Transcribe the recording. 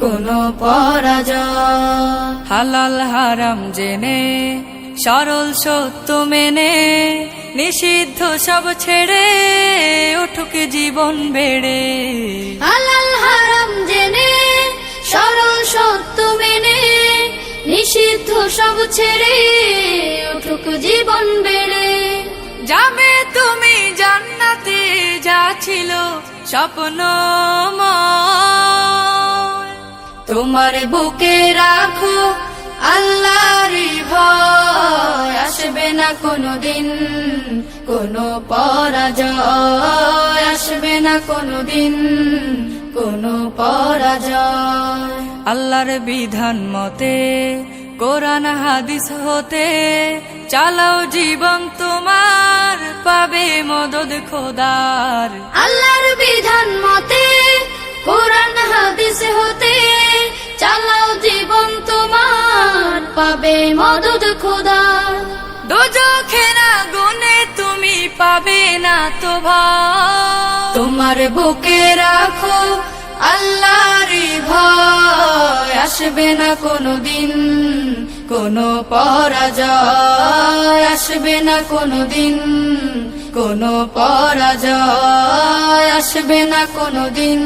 কোনো পরাজয়। হালাল হারাম জেনে সরল সত্য মেনে নিষিদ্ধ সব ছেড়ে উঠুক জীবন বেড়ে। হালাল হারাম জেনে সরল সত্য মেনে নিষিদ্ধ সব ছেড়ে উঠুক জীবন বেড়ে। যাবে তুমি জান্নাতে যা ছিল স্বপ্ন তোমার বুকে রাখো আল্লাহর ভয়। আসবে না কোনো দিন কোনো পরাজয়। আসবে না কোনো দিন কোনো পরাজয়। আল্লাহর বিধান মতে, কোরআন, হাদিস হতে, চালাও জীবন তোমার, পাবে মদদ খোদার। আল্লাহর বিধান মতে পাবে মদদ খোদা। দোজখে না গুনে তুমি পাবে না তো তোমার বুকে রাখো আল্লাহর ভয়। আসবে না কোনো দিন কোনো পরাজয়। আসবে না কোনো দিন কোনো পরাজয়। আসবে না কোনো দিন